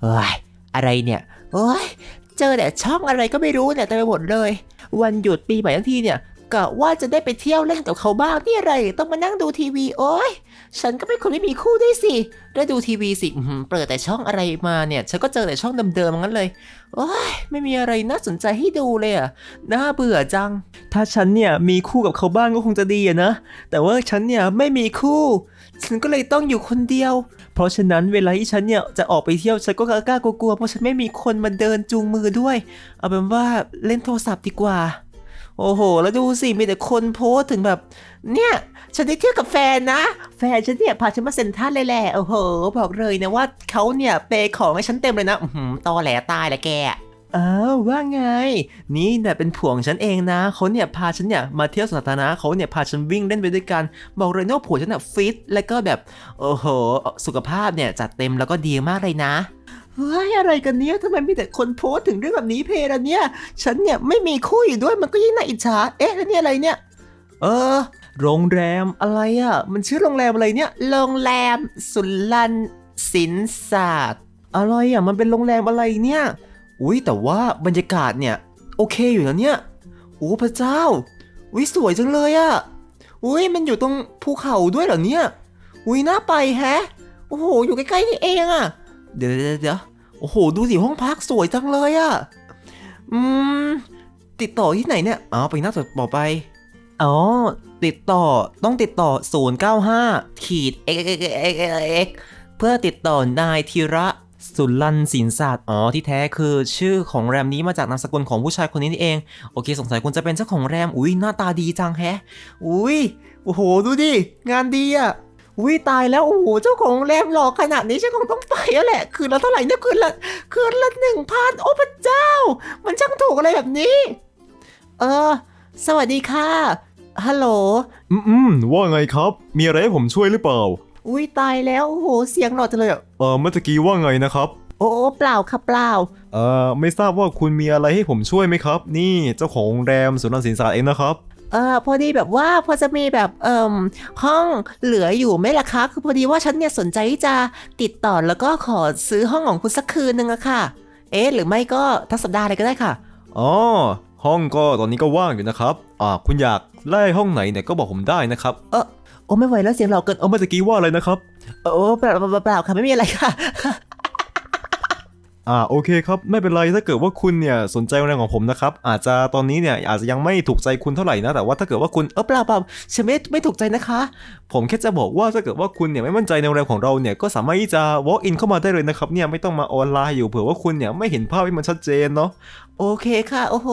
เฮ้ยอะไรเนี่ยโอ้ยเจอแต่ช่องอะไรก็ไม่รู้เนี่ยเต็มไปหมดเลย วันหยุดปีใหม่ทั้งทีเนี่ยกะว่าจะได้ไปเที่ยวเล่นกับเขาบ้างนี่อะไร ต้องมานั่งดูทีวีโอ้ยฉันก็เป็นคนไม่มีคู่ด้วยสิได้ดูทีวีสิเปิดแต่ช่องอะไรมาเนี่ยฉันก็เจอแต่ช่องเดิมๆงั้นเลยโอ้ยไม่มีอะไรน่าสนใจให้ดูเลยอะน่าเบื่อจัง ถ้าฉันเนี่ยมีคู่กับเขาบ้างก็คงจะดีอะนะแต่ว่าฉันเนี่ยไม่มีคู่ ฉันก็เลยต้องอยู่คนเดียว เพราะฉะนั้นเวลาที่ฉันเนี่ยจะออกไปเที่ยวฉันก็กล้ากลัวๆเพราะฉันไม่มีคนมาเดินจูงมือด้วย เอาเป็นว่าเล่นโทรศัพท์ดีกว่า โอ้โห แล้วดูสิมีแต่คนโพสถึงแบบ เนี่ยฉันได้เที่ยวกับแฟนนะ แฟนฉันเนี่ยพาฉันมาเซ็นทรัลเลยแหละโอ้โห บอกเลยนะว่าเขาเนี่ยเปย์ของให้ฉันเต็มเลยนะอืตอแหลตายแหละแก อ้าวว่าไง นี่เนี่ยเป็นผัวของฉันเองนะเขาเนี่ยพาฉันเนี่ยมาเที่ยวสวนสาธารณะเขาเนี่ยพาฉันวิ่งเล่นไปด้วยกัน บอกเลยนะว่าผัวฉันเนี่ยฟิตแล้วก็แบบโอ้โหสุขภาพเนี่ยจัดเต็มแล้วก็ดีมากเลยนะเฮ้ยอะไรกันเนี่ยทำไมมีแต่คนโพสต์ถึงเรื่องแบบนี้เพลอะเนี่ย ฉันเนี่ยไม่มีคู่อยู่ด้วยมันก็ยิ่งน่าอิจฉาเอ๊ะแล้วนี่อะไรเนี่ย เออ โรงแรมอะไรอะ่ะ มันชื่อโรงแรมอะไรเนี่ย โรงแรมสุลันสินศาสตร์อะไรอะ่ะมันเป็นโรงแรมอะไรเนี่ย อุ้ยแต่ว่าบรรยากาศเนี่ย โอเคอยู่นะเนี่ยโอ้พระเจ้าอุ้ยสวยจังเลยอะ่ะอุ้ยมันอยู่ตรงภูเขาด้วยเหรอเนี่ยอุ้ยน่าไปแฮะโอ้โหอยู่ใกล้ๆนี่เองอะ่ะ เดี๋ยวเดี๋ยวเดี๋ยวโอ้โหดูสิห้องพักสวยจังเลยอะ่ะอืมติดต่อที่ไหนเนี่ยอ๋อไปหน้าต่อไปอ๋อติดต่อต้องติดต่อ 095ขีด x x x x เพื่อติดต่อนายธีระ สุลันสินศาสตร์อ๋อที่แท้คือชื่อของแรมนี้มาจากนามสกุลของผู้ชายคนนี้นี่เอง โอเค สงสัยคุณจะเป็นเจ้าของแรม อุ้ยหน้าตาดีจังแฮะ อุ้ยโอ้โหดูดิ งานดีอะอุ้ยตายแล้วโอ้โหเจ้าของแรมหล่อขนาดนี้ฉันคงต้องไปแล้วแหละ คืนละเท่าไหร่เนี่ยคืนละคืนละหนึ่งพันโอ้พระเจ้า มันช่างถูกอะไรแบบนี้ เออ สวัสดีค่ะฮัลโหล อืมอืมว่าไงครับ มีอะไรให้ผมช่วยหรือเปล่า อุ้ยตายแล้วโอ้โหเสียงหล่อจังเลยอะเออเมื่อตะกี้ว่าไงนะครับ โอ้เปล่าค่ะเปล่า เออไม่ทราบว่าคุณมีอะไรให้ผมช่วยไหมครับ นี่เจ้าของโรงแรมสุนันสินศาสตร์เองนะครับ เออพอดีแบบว่าพอจะมีแบบเอ่มห้องเหลืออยู่ไหมล่ะคะ คือพอดีว่าฉันเนี่ยสนใจที่จะติดต่อแล้วก็ขอซื้อห้องของคุณสักคืนนึงอะค่ะ เอ๊ะหรือไม่ก็ทั้งสัปดาห์เลยก็ได้ค่ะ อ๋อ ห้องก็ตอนนี้ก็ว่างอยู่นะครับ อ่า คุณอยากไล่ห้องไหนเนี่ยก็บอกผมได้นะครับ เออโอ้ไม่ไหวแล้วเสียงหล่อเกินเอาเมื่อตะกี้ว่าอะไรนะครับเออโอ้เปล่าเปล่าเปล่าเปล่าค่ะไม่มีอะไรค่ะอ่าโอเคครับไม่เป็นไรถ้าเกิดว่าคุณเนี่ยสนใจโรงแรมของผมนะครับอาจจะตอนนี้เนี่ยอาจจะยังไม่ถูกใจคุณเท่าไหร่นะแต่ว่าถ้าเกิดว่าคุณเออเปล่าเปล่าฉันไม่ไม่ถูกใจนะคะ ผมแค่จะบอกว่าถ้าเกิดว่าคุณเนี่ยไม่มั่นใจในโรงแรมของเราเนี่ยก็สามารถที่จะ walk in เข้ามาได้เลยนะครับเนี่ยไม่ต้องมาออนไลน์อยู่เผื่อว่าคุณเนี่ยไม่เห็นภาพที่มันชัดเจนเนาะโอเคค่ะโอ้โห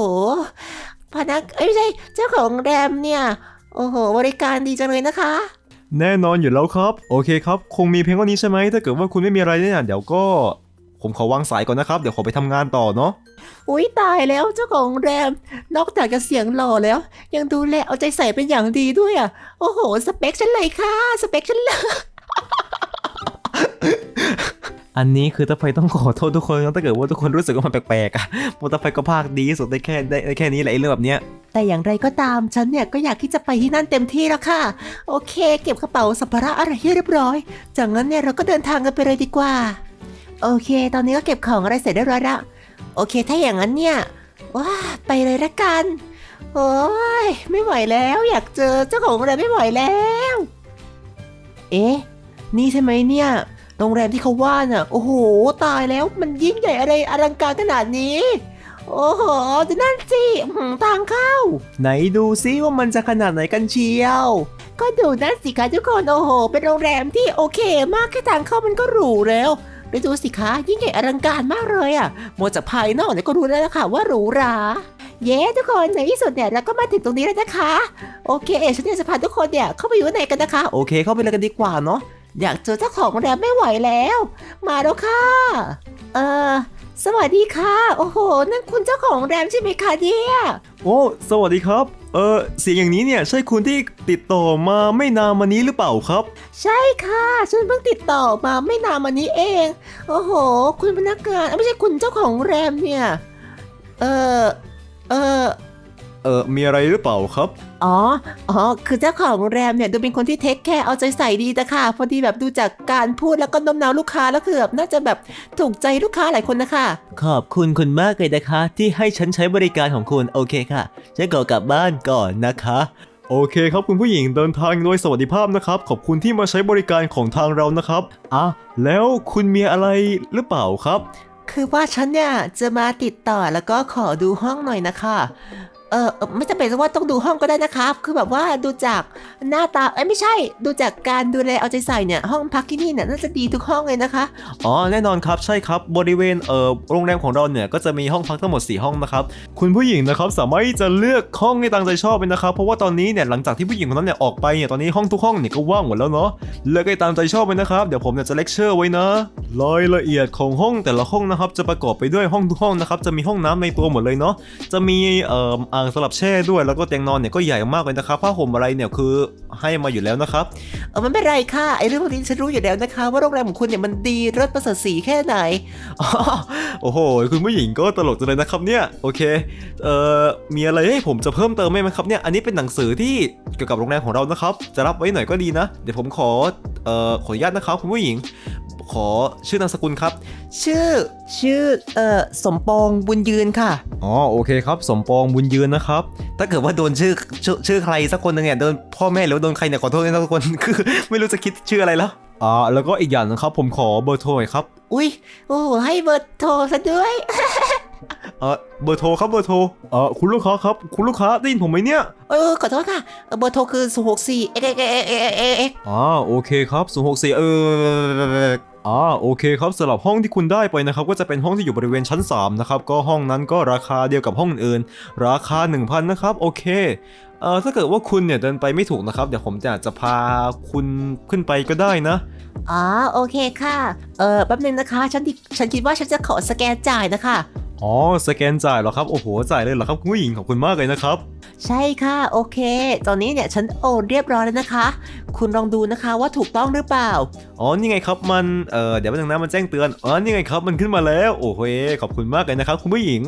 พนักเอ้ยไม่ใช่เจ้าของโรงแรมเนี่ย โอ้โห บริการดีจังเลยนะคะ แน่นอนอยู่แล้วครับ โอเคครับ คงมีเพียงเท่านี้ใช่ไหม ถ้าเกิดว่าคุณไม่มีอะไรเนี่ยเดี๋ยวก็ ผมขอวางสายก่อนนะครับ เดี๋ยวขอไปทำงานต่อเนาะ อุ้ยตายแล้วเจ้าของโรงแรม นอกจากจะเสียงหล่อแล้ว ยังดูแลเอาใจใส่เป็นอย่างดีด้วยอะ โอ้โห สเปคฉันเลยค่ะ สเปคฉันเลย อันนี้คือตาไฟต้องขอโทษทุกคนถ้าเกิดว่าทุกคนรู้สึกว่ามันแปลกๆอะเพราะตาไฟก็ภาคดีสุดได้แค่ได้แค่นี้แหละไอ้เรื่องแบบเนี้ยแต่อย่างไรก็ตามฉันเนี่ยก็อยากที่จะไปที่นั่นเต็มที่แล้วค่ะ โอเค เก็บกระเป๋าสัมภาระอะไรให้เรียบร้อย จากนั้นเนี่ยเราก็เดินทางกันไปเลยดีกว่า โอเค ตอนนี้ก็เก็บของอะไรเสร็จเรียบร้อยละโอเค ถ้าอย่างนั้นเนี่ยว้าไปเลยละกัน โอ้ยไม่ไหวแล้ว อยากเจอเจ้าของโรงแรไม่ไหวแล้ว เอ๊ะนี่ใช่ไหมเนี่ย โรงแรมที่เขาว่าน่ะ โอ้โห ตายแล้วมันยิ่งใหญ่อะไรอลังการขนาดนี้ โอ้โหจะนั่นสิหือทางเข้า ไหนดูซิว่ามันจะขนาดไหนกันเชียว ก็ดูนั่นสิคะทุกคน โอ้โห เป็นโรงแรมที่โอเคมากแค่ทางเข้ามันก็หรูแล้วไปดูสิคะยิ่งใหญ่อลังการมากเลยอะ่ะมองจากภายนอกเนี่ยก็รู้แล้วล่ะค่ะว่าหรูหราเย้ทุกคนในที่สุดเนี่ยเราก็มาถึงตรงนี้แล้วนะคะ โอเคฉันเนี่ยจะพาทุกคนเนี่ยเข้าไปอยู่ในกันนะคะ โอเค เข้าไปเลยกันดีกว่าเนาะ อยากเจอเจ้าของโรงแรมไม่ไหวแล้ว มาแล้วค่ะ เออสวัสดีค่ะ โอ้โห นั่นคุณเจ้าของโรงแรมใช่ไหมคะเนี่ยโอ้ สวัสดีครับ เออเสียงอย่างนี้เนี่ยใช่คุณที่ติดต่อมาไม่นานมานี้หรือเปล่าครับ ใช่ค่ะ ฉันเพิ่งติดต่อมาไม่นานมานี้เอง โอ้โห คุณพนักงานเอ้ยไม่ใช่คุณเจ้าของโรงแรมเนี่ย เออเออ เออมีอะไรหรือเปล่าครับ อ๋อ อ๋อ คือเจ้าของโรงแรมเนี่ยดูเป็นคนที่เทคแคร์เอาใจใส่ดีแต่ค่ะ พอดีแบบดูจากการพูดแล้วก็โน้มน้าวลูกค้าแล้วคือแบบน่าจะแบบถูกใจลูกค้าหลายคนนะคะ ขอบคุณคุณมากเลยนะคะ ที่ให้ฉันใช้บริการของคุณโอเคค่ะ ฉันขอกลับบ้านก่อนนะคะ โอเคครับคุณผู้หญิงเดินทางโดยสวัสดิภาพนะครับ ขอบคุณที่มาใช้บริการของทางเรานะครับอะแล้วคุณมีอะไรหรือเปล่าครับ คือว่าฉันเนี่ยจะมาติดต่อแล้วก็ขอดูห้องหน่อยนะคะ เออไม่จำเป็นว่าต้องดูห้องก็ได้นะครับ คือแบบว่าดูจากหน้าตาเอ้ยไม่ใช่ดูจากการดูแลเอาใจใส่เนี่ยห้องพักที่นี่เนี่ยน่าจะดีทุกห้องเลยนะคะ อ๋อแน่นอนครับใช่ครับบริเวณเอ่อโรงแรมของเราเนี่ยก็จะมีห้องพักทั้งหมด 4 ห้องนะครับคุณผู้หญิงนะครับสามารถที่จะเลือกห้องให้ตามใจชอบเลยนะครับ เพราะว่าตอนนี้เนี่ยหลังจากที่ผู้หญิงคนนั้นเนี่ยออกไปเนี่ยตอนนี้ห้องทุกห้องเนี่ยก็ว่างหมดแล้วเนาะเลือกให้ตามใจชอบเลยนะครับเดี๋ยวผมเนี่ยจะเลคเชอร์ไว้นะรายละเอียดของห้องแต่ละห้องนะครับจะประกอบไปด้วยห้องทุกห้องนะครับจะมีห้องน้ำในตัวหมดเลยเนาะจะมีเอ่ออ่างสำหรับแช่ด้วยแล้วก็เตียงนอนเนี่ยก็ใหญ่มากเลยนะครับผ้าห่มอะไรเนี่ยคือให้มาอยู่แล้วนะครับเออมันไม่เป็นไรค่ะไอ้เรื่องพวกนี้ฉันรู้อยู่แล้วนะคะ ว่าโรงแรมของคุณเนี่ยมันดีรสประเสริฐสีแค่ไหนอ๋อโอ้โห คุณผู้หญิงก็ตลกจังเลยนะครับเนี่ยโอเคเอ่อมีอะไรให้ผมจะเพิ่มเติมไหมครับเนี่ยอันนี้เป็นหนังสือที่เกี่ยวกับโรงแรมของเรานะครับ จะรับไว้หน่อยก็ดีนะ เดี๋ยวผมขอเอ่อขออนุญาตนะครับคุณผู้หญิง ขอชื่อนามสกุลครับ ชื่อชื่อเอ่อสมปองบุญยืนค่ะ อ๋อโอเคครับสมปองบุญยืนนะครับ ถ้าเกิดว่าโดนชื่อชื่อชื่อใครสักคนหนึงเนี่ยโดนพ่อแม่หรือว่าโดนใครเนี่ยขอโทษด้วยนะทุกคน คือ ไม่รู้จะคิดชื่ออะไรแล้วอ่าแล้วก็อีกอย่างนะครับผมขอเบอร์โทรหน่อยครับอุ้ยโอ้ให้เบอร์โทรซะด้วย เออเบอร์โทรครับเบอร์โทรเออคุณลูกค้าครับคุณลูกค้าได้ยินผมไหมเนี่ยเออขอโทษค่ะเออเบอร์โทรคือ0 6 4เอ็กเอ็กเอ็กเอ็กเอ็กเอ็กอ่าโอเคครับ064เออ อ่าโอเคครับสำหรับห้องที่คุณได้ไปนะครับก็จะเป็นห้องที่อยู่บริเวณชั้น 3 นะครับ ก็ห้องนั้นก็ราคาเดียวกับห้องอื่น ราคา 1,000 นะครับ โอเคเอ่อถ้าเกิดว่าคุณเนี่ยเดินไปไม่ถูกนะครับ เดี๋ยวผมจะจะพาคุณขึ้นไปก็ได้นะ อ๋อโอเคค่ะ เออแป๊บนึงนะคะ ฉันดิฉันคิดว่าฉันจะขอสแกนจ่ายนะคะ อ๋อ สแกนจ่ายเหรอครับ โอ้โห จ่ายเลยเหรอครับคุณผู้หญิงขอบคุณมากเลยนะครับ ใช่ค่ะ โอเค ตอนนี้เนี่ยฉันโอนเรียบร้อยแล้วนะคะ คุณลองดูนะคะว่าถูกต้องหรือเปล่า อ๋อ นี่ไงครับมัน เออเดี๋ยวแป๊บนึงนะมันแจ้งเตือน อ๋อ นี่ไงครับมันขึ้นมาแล้ว โอ้โห ขอบคุณมากเลยนะครับคุณผู้หญิง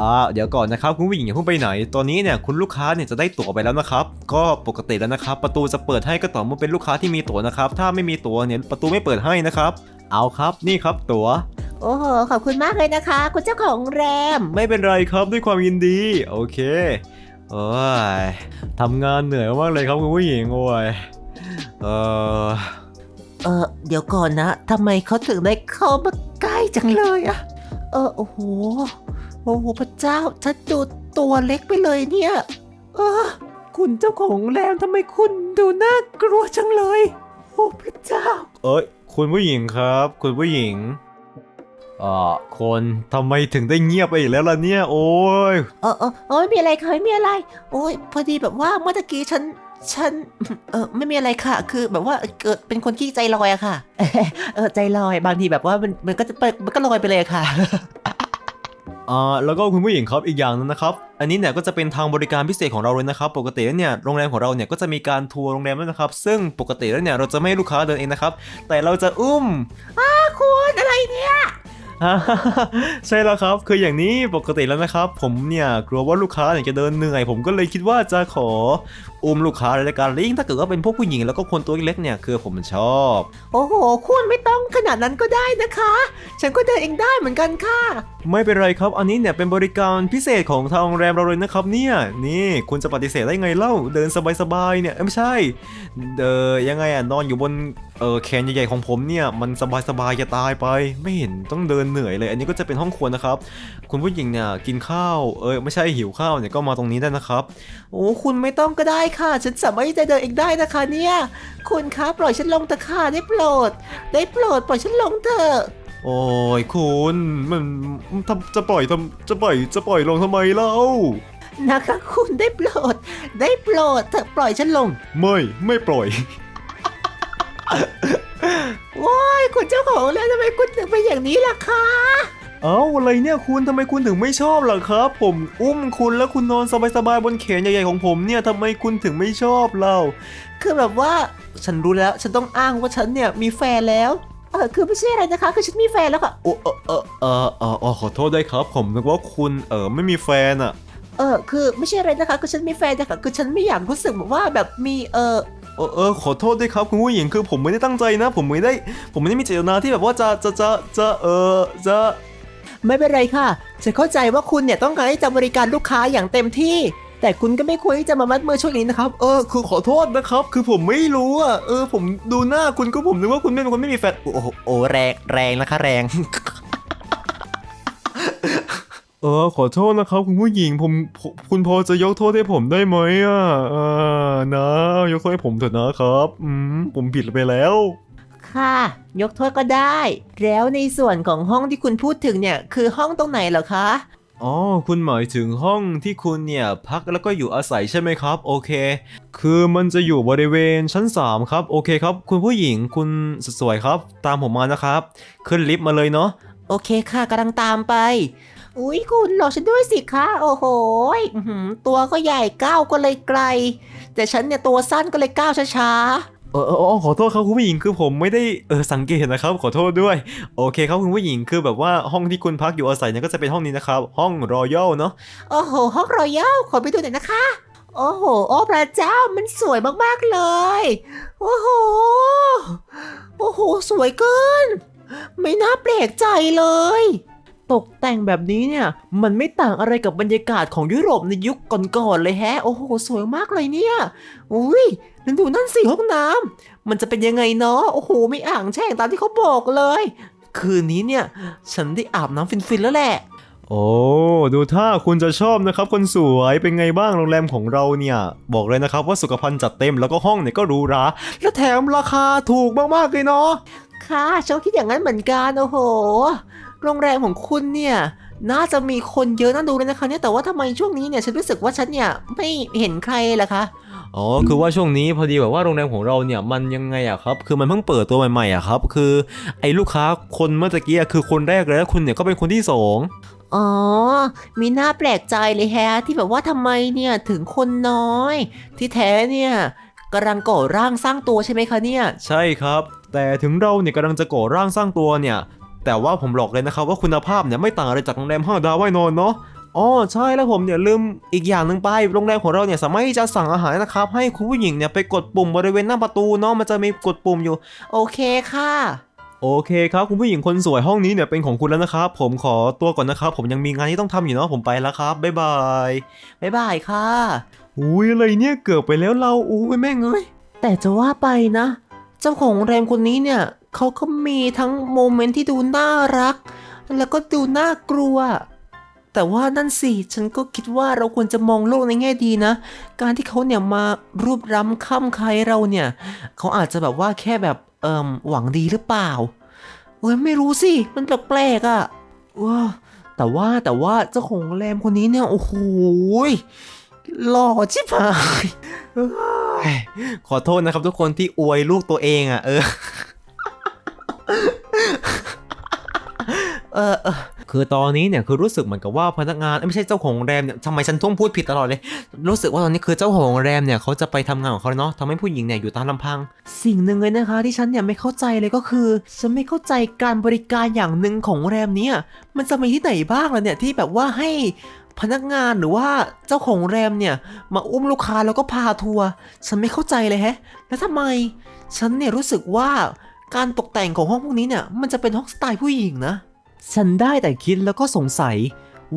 อ่า เดี๋ยวก่อนนะครับคุณผู้หญิงอย่าเพิ่งไปไหน ตอนนี้เนี่ยคุณลูกค้าเนี่ยจะได้ตั๋วไปแล้วนะครับ ก็ปกติแล้วนะครับ ประตูจะเปิดให้ก็ต่อเมื่อเป็นลูกค้าที่มีตั๋วนะครับ ถ้าไม่มีตั๋วเนี่ยประตูไม่เปิดให้นะครับ เอาครับ นี่ครับตั๋ว โอ้โห ขอบคุณมากเลยนะคะ คุณเจ้าของโรงแรม ไม่เป็นไรครับด้วยความยินดี โอเค โอ้ยทำงานเหนื่อยมากเลยครับคุณผู้หญิงโอ้ยเออเออเดี๋ยวก่อนนะทำไมเขาถึงได้เข้ามาใกล้จังเลยอะเออโอ้โหโอ้โหพระเจ้าฉันดูตัวเล็กไปเลยเนี่ย เออ คุณเจ้าของโรงแรมทำไมคุณดูน่ากลัวจังเลย โอ้พระเจ้า เอ้ยคุณผู้หญิงครับ คุณผู้หญิง อ่าคนทำไมถึงได้เงียบไปอีกแล้วล่ะเนี่ย โอ้ยเออเออเออไม่มีอะไรค่ะไม่มีอะไร โอ้ยพอดีแบบว่าเมื่อตะกี้ฉัน ฉัน เออไม่มีอะไรค่ะ คือแบบว่าเกิดเป็นคนขี้ใจลอยอะค่ะ เออใจลอยบางทีแบบว่ามันมันก็จะไปมันก็ลอยไปเลยอะค่ะ อ่าแล้วก็คุณผู้หญิงครับอีกอย่างหนึงนะครับ อันนี้เนี่ยก็จะเป็นทางบริการพิเศษของเราเลยนะครับ ปกติแล้วเนี่ยโรงแรมของเราเนี่ยก็จะมีการทัวร์โรงแรมด้วยนะครับ ซึ่งปกติแล้วเนี่ยเราจะไม่ให้ลูกค้าเดินเองนะครับ แต่เราจะอุ้ม คุณอะไรเนี่ยอ่า ใช่แล้วครับคืออย่างนี้ปกติแล้วนะครับ ผมเนี่ยกลัวว่าลูกค้าเนี่ยจะเดินเหนื่อย ผมก็เลยคิดว่าจะขอ อุ้มลูกค้าในรายการลิงถ้าเกิดว่าเป็นพวกผู้หญิงแล้วก็คนตัวเล็กๆเนี่ยคือผมชอบ โอ้โห คุณไม่ต้องขนาดนั้นก็ได้นะคะ ฉันก็เดินเองได้เหมือนกันค่ะ ไม่เป็นไรครับ อันนี้เนี่ยเป็นบริการพิเศษของทางโรงแรมเราเลยนะครับเนี่ย นี่คุณจะปฏิเสธได้ไงเล่า เดินสบายๆเนี่ยเอ้ยไม่ใช่ เออยังไงอะนอนอยู่บนเออแขนใหญ่ๆของผมเนี่ยมันสบายๆจะตายไป ไม่เห็นต้องเดินเหนื่อยเลย อันนี้ก็จะเป็นห้องครัวนะครับ คุณผู้หญิงเนี่ยกินข้าวเออไม่ใช่หิวข้าวเนี่ยก็มาตรงนี้ได้นะครับ โอ้คุณไม่ต้องก็ได้ค่ะ ฉันสามารถที่จะเดินเองได้นะคะเนี่ย คุณคะปล่อยฉันลงเถอะค่ะได้โปรด ได้โปรดปล่อยฉันลงเถอะ โอ้ยคุณมันทำจะปล่อยทำจะปล่อยจะปล่อยลงทำไมเล่า นะคะคุณได้โปรด ได้โปรดเถอะปล่อยฉันลง ไม่ไม่ปล่อย ว้ายคุณเจ้าของแล้วทำไมคุณถึงเป็นอย่างนี้ล่ะคะ เอ้าอะไรเนี่ยคุณทำไมคุณถึงไม่ชอบล่ะครับ ผมอุ้มคุณแล้วคุณนอนสบายๆบนแขนใหญ่ๆของผมเนี่ยทำไมคุณถึงไม่ชอบเล่าคือแบบว่าฉันรู้แล้วฉันต้องอ้างว่าฉันเนี่ยมีแฟนแล้วเออคือไม่ใช่อะไรนะคะ คือฉันมีแฟนแล้วค่ะโอ้เออเออเออเออเออขอโทษได้วยครับ ผมนึกว่าคุณเออไม่มีแฟนอะเออคือไม่ใช่อะไรนะคะคือฉันมีแฟนนะคะคือฉันไม่อยากรู้สึกแบบว่าแบบมีเออเออเออขอโทษด้วยครับคุณผู้หญิงคือผมไม่ได้ตั้งใจนะ ผมไม่ได้ ผมไม่ได้มีเจตนาที่แบบว่าจะจะจะจะเออจะ ไม่เป็นไรค่ะ ฉันเข้าใจว่าคุณเนี่ยต้องการที่จะบริการลูกค้าอย่างเต็มที่ แต่คุณก็ไม่ควรที่จะมามัดมือช่วงนี้นะครับ เออ คือขอโทษนะครับ คือผมไม่รู้อะ เออ ผมดูหน้าคุณก็ผมนึกว่าคุณเป็นคนไม่มีแฟน โอ้โหโอ้แรง แรงนะคะ แรง เออ ขอโทษนะครับ คุณผู้หญิงผมผมคุณพอจะยกโทษให้ผมได้ไหมอะเออนะ ยกโทษให้ผมเถอะนะครับ อืม ผมผิดไปแล้ว ค่ะ ยกโทษก็ได้ แล้วในส่วนของห้องที่คุณพูดถึงเนี่ยคือห้องตรงไหนเหรอคะ อ๋อ คุณหมายถึงห้องที่คุณเนี่ยพักแล้วก็อยู่อาศัยใช่ไหมครับ โอเค คือมันจะอยู่บริเวณชั้น 3 ครับ โอเคครับ คุณผู้หญิงคุณสวยๆครับ ตามผมมานะครับ ขึ้นลิฟต์มาเลยเนาะ โอเคค่ะกำลังตามไป อุ้ยคุณหลอกฉันด้วยสิคะโอ้โหยอื้อหือตัวก็ใหญ่ก้าวก็เลยไกล แต่ฉันเนี่ยตัวสั้นก็เลยก้าวช้าเออ เออเออขอโทษครับคุณผู้หญิงคือผมไม่ได้เออสังเกตนะครับ ขอโทษด้วย โอเคครับคุณผู้หญิงคือแบบว่าห้องที่คุณพักอยู่อาศัยเนี่ยก็จะเป็นห้องนี้นะครับ ห้องรอยัลเนาะโอ้โหห้องรอยัลขอไปดูหน่อยนะคะ โอ้โหโอ้พระเจ้ามันสวยมากๆเลย โอ้โหโอ้โห สวยเกิน ไม่น่าแปลกใจเลย ตกแต่งแบบนี้เนี่ยมันไม่ต่างอะไรกับบรรยากาศของยุโรปในยุคก่อนๆเลยแฮะ โอ้โห สวยมากเลยเนี่ยอุ้ยนั่นดูนั่นสิห้องน้ำมันจะเป็นยังไงเนาะโอ้โหมีอ่างแช่งตามที่เขาบอกเลย คืนนี้เนี่ยฉันได้อาบน้ำฟินๆแล้วแหละโอ้ ดูท่าคุณจะชอบนะครับคนสวยเป็นไงบ้างโรงแรมของเราเนี่ย บอกเลยนะครับว่าสุขภัณฑ์จัดเต็มแล้วก็ห้องเนี่ยก็หรูหราและแถมราคาถูกมากๆเลยเนาะค่ะฉันก็คิดอย่างนั้นเหมือนกันโอ้โห โรงแรมของคุณเนี่ยน่าจะมีคนเยอะน่าดูเลยนะคะเนี่ยแต่ว่าทำไมช่วงนี้เนี่ยฉันรู้สึกว่าฉันเนี่ยไม่เห็นใครเลยล่ะคะอ๋อคือว่าช่วงนี้พอดีแบบว่าโรงแรมของเราเนี่ยมันยังไงอะครับคือมันเพิ่งเปิดตัวใหม่ๆอะครับ คือไอ้ลูกค้าคนเมื่อตะกี้อะคือคนแรกเลยแล้วคุณเนี่ยก็เป็นคนที่สองอ๋อ มีหน้าแปลกใจเลยแฮะที่แบบว่าทำไมเนี่ยถึงคนน้อย ที่แท้เนี่ยกำลังก่อร่างสร้างตัวใช่ไหมคะเนี่ย ใช่ครับ แต่ถึงเราเนี่ยกำลังจะก่อร่างสร้างตัวเนี่ย แต่ว่าผมบอกเลยนะครับว่าคุณภาพเนี่ยไม่ต่างอะไรจากโรงแรมห้าดาวไว้นอนเนาะอ๋อใช่แล้วผมเนี่ยลืมอีกอย่างหนึ่งไปโรงแรมของเราเนี่ยสามารถที่จะสั่งอาหารนะครับให้คุณผู้หญิงเนี่ยไปกดปุ่มบริเวณหน้าประตูเนาะมันจะมีกดปุ่มอยู่ โอเคค่ะ โอเคครับคุณผู้หญิงคนสวยห้องนี้เนี่ยเป็นของคุณแล้วนะครับ ผมขอตัวก่อนนะครับ ผมยังมีงานที่ต้องทำอยู่เนาะผมไปแล้วครับบ๊ายบายบ๊ายบายค่ะอุ้ยอะไรเนี่ยเกือบไปแล้วเราอุ้ยแม่งเอ้ยแต่จะว่าไปนะ เจ้าของโรงแรมคนนี้เนี่ย เขาก็มีทั้งโมเมนต์ที่ดูน่ารัก แล้วก็ดูน่ากลัว แต่ว่านั่นสิ ฉันก็คิดว่าเราควรจะมองโลกในแง่ดีนะ การที่เขาเนี่ยมารูปรำค่ำใครเราเนี่ย เขาอาจจะแบบว่าแค่แบบเอิมหวังดีหรือเปล่าเอ้ยไม่รู้สิ มันแปลกๆอะ่ะว้าแต่ว่าแต่ว่าเจ้าของโรงแรมคนนี้เนี่ยโอ้โหหล่อชิบหายขอโทษนะครับทุกคนที่อวยลูกตัวเองอะเออ เออเออคือตอนนี้เนี่ยคือรู้สึกเหมือนกับว่าพนักงานไม่ใช่เจ้าของโรงแรมเนี่ยทำไมฉันท่วงพูดผิดตลอดเลย รู้สึกว่าตอนนี้คือเจ้าของโรงแรมเนี่ยเขาจะไปทำงานของเขาเนาะทำให้ผู้หญิงเนี่ยอยู่ตามลำพัง สิ่งหนึ่งเลยนะคะ ที่ฉันเนี่ยไม่เข้าใจเลยก็คือฉันไม่เข้าใจการบริการอย่างหนึ่งของโรงแรมเนี้มันจะมีที่ไหนบ้างล่ะเนี่ยที่แบบว่าให้พนักงานหรือว่าเจ้าของโรงแรมเนี่ยมาอุ้มลูกค้าแล้วก็พาทัวร์ฉันไม่เข้าใจเลยแฮะ แล้วทำไม ฉันเนี่ยรู้สึกว่าการตกแต่งของห้องพวกนี้เนี่ยมันจะเป็นห้องสไตล์ผู้หญิงนะ ฉันได้แต่คิดแล้วก็สงสัย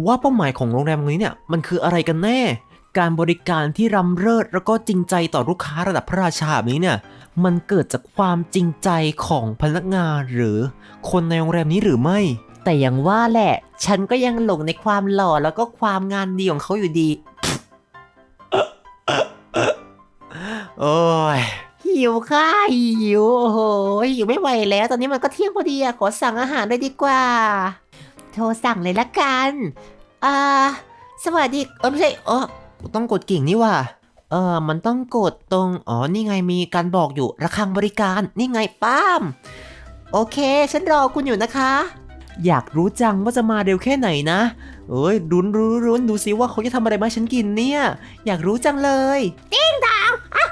ว่าเป้าหมายของโรงแรมนี้เนี่ยมันคืออะไรกันแน่ การบริการที่รำเลิศแล้วก็จริงใจต่อลูกค้าระดับพระราชาแบบนี้เนี่ย มันเกิดจากความจริงใจของพนักงานหรือคนในโรงแรมนี้หรือไม่ แต่อย่างว่าแหละ ฉันก็ยังหลงในความหล่อแล้วก็ความงานดีของเขาอยู่ดี หิวค่ะหิวโอ้โหหิวไม่ไหวแล้ว ตอนนี้มันก็เที่ยงพอดีอะขอสั่งอาหารเลยดีกว่า โทรสั่งเลยละกันอ่าสวัสดีเออไม่ใช่เออต้องกดกิ่งนี่ว่าเออมันต้องกดตรงอ๋อนี่ไงมีการบอกอยู่ระฆังบริการนี่ไงป้ามโอเค ฉันรอคุณอยู่นะคะ อยากรู้จังว่าจะมาเร็วแค่ไหนนะเอ้ยรุนรุนรุนดูซิว่าเขาจะทำอะไรมาฉันกินเนี่ย อยากรู้จังเลยติ้งดา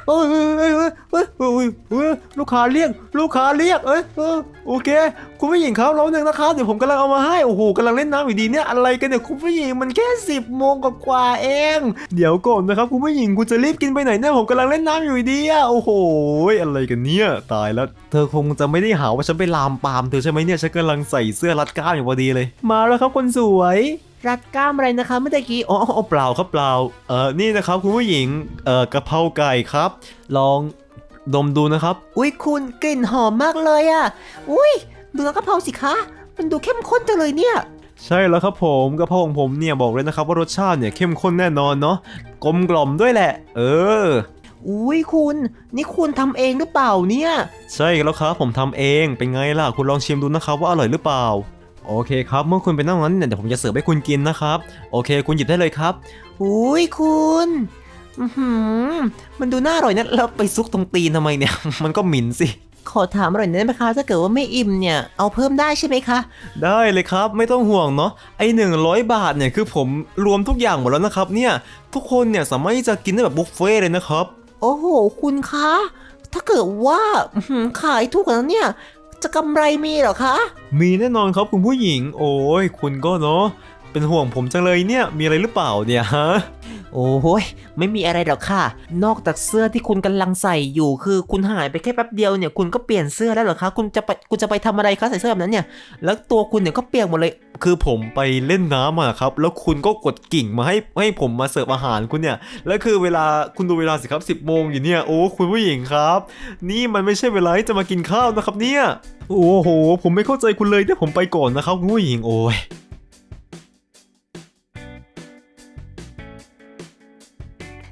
เอ้ยเอ้ยเอ้ยเอ้ยเอ้ยเอ้ยเอ้ยลูกค้าเรียก ลูกค้าเรียก เอ้ยเออโอเค คุณผู้หญิงครับรอหนึ่งนะครับเดี๋ยวผมกำลังเอามาให้ โอ้โหกำลังเล่นน้ำอยู่ดีเนี่ย อะไรกันเนี่ยคุณผู้หญิงมันแค่สิบโมงกว่าๆเอง เดี๋ยวก่อนนะครับคุณผู้หญิงคุณจะรีบกินไปไหนเนี่ยผมกำลังเล่นน้ำอยู่ดีอะโอ้โห อะไรกันเนี่ย ตายแล้ว เธอคงจะไม่ได้หาว่าฉันไปลามปามเธอใช่ไหมเนี่ย ฉันกำลังใส่เสื้อรัดกล้ามอยู่พอดีเลย มาแล้วครับคนสวย รัดกล้ามอะไรนะคะเมื่อกี้อ๋ออ๋อเปล่าครับเปล่าเออนี่นะครับคุณผู้หญิงเอ่อกะเพราไก่ครับ ลองดมดูนะครับ อุ้ยคุณกลิ่นหอมมากเลยอะอุ้ยดูน้ำกะเพราสิคะมันดูเข้มข้นจังเลยเนี่ยใช่แล้วครับผมกะเพราของผมเนี่ยบอกเลยนะครับว่ารสชาติเนี่ยเข้มข้นแน่นอนเนาะกลมกล่อมด้วยแหละ เออ อุ้ยคุณ นี่คุณทำเองหรือเปล่าเนี่ย ใช่แล้วครับผมทำเองเป็นไงล่ะคุณลองชิมดูนะครับว่าอร่อยหรือเปล่า โอเคครับ เมื่อคุณเป็นนั่งนั้นเนี่ยเดี๋ยวผมจะเสิร์ฟให้คุณกินนะครับ โอเค คุณหยิบได้เลยครับอุ้ยคุณอือหือมันดูน่าอร่อยนะแล้วไปซุกตรงตีนทำไมเนี่ย มันก็หมิ่นสิ ขอถามอร่อยได้ไหมคะ ถ้าเกิดว่าไม่อิ่มเนี่ยเอาเพิ่มได้ใช่ไหมคะ ได้เลยครับไม่ต้องห่วงเนาะไอหนึ่งร้อยบาทเนี่ยคือผมรวมทุกอย่างหมดแล้วนะครับ เนี่ยทุกคนเนี่ยสามารถที่จะกินได้แบบบุฟเฟ่ต์เลยนะครับ โอ้โห คุณคะ ถ้าเกิดว่าอื้อหือขายถูกกว่านั้นเนี่ย จะกำไรมีเหรอคะ มีแน่นอนครับคุณผู้หญิง โอ้ยคุณก็เนาะเป็นห่วงผมจังเลยเนี่ยมีอะไรหรือเปล่าเนี่ยฮะ โอ้ยไม่มีอะไรหรอกค่ะ นอกจากเสื้อที่คุณกำลังใส่อยู่ คือคุณหายไปแค่แป๊บเดียวเนี่ยคุณก็เปลี่ยนเสื้อแล้วเหรอคะคุณจะไปคุณจะไปทำอะไรคะใส่เสื้อแบบนั้นเนี่ยแล้วตัวคุณเนี่ยก็เปียกหมดเลย คือผมไปเล่นน้ำอะครับแล้วคุณก็กดกิ่งมาให้ให้ผมมาเสิร์ฟอาหารคุณเนี่ยแล้วคือเวลาคุณดูเวลาสิครับ 10โมงอยู่เนี่ยโอ้คุณผู้หญิงครับ นี่มันไม่ใช่เวลาที่จะมากินข้าวนะครับเนี่ยโอ้โห ผมไม่เข้าใจคุณเลยเนี่ผมไปก่อนนะครับคุณผู้หญิงโอ้ย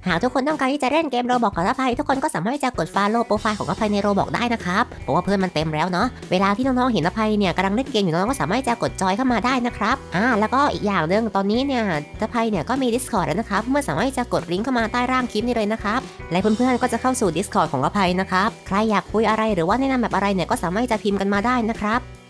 หากทุกคนต้องการที่จะเล่นเกมโรบอกกับอภัยทุกคนก็สามารถที่จะกด follow โปรไฟล์ของอภัยในโรบอกได้นะครับเพราะว่าเพื่อนมันเต็มแล้วเนาะเวลาที่น้องๆเห็นอภัยเนี่ยกำลังเล่นเกมอยู่น้องก็สามารถที่จะกดจอยเข้ามาได้นะครับอ่าแล้วก็อีกอย่างหนึ่งตอนนี้เนี่ยอภัยเนี่ยก็มี Discord แล้วนะครับเพื่อนสามารถที่จะกดลิงก์เข้ามาใต้ร่างคลิปนี้เลยนะครับและเพื่อนๆก็จะเข้าสู่ Discord ของอภัยนะครับใครอยากคุยอะไรหรือว่าแนะนำแบบอะไรเนี่ยก็สามารถจะพิมพ์กันมาได้นะครับ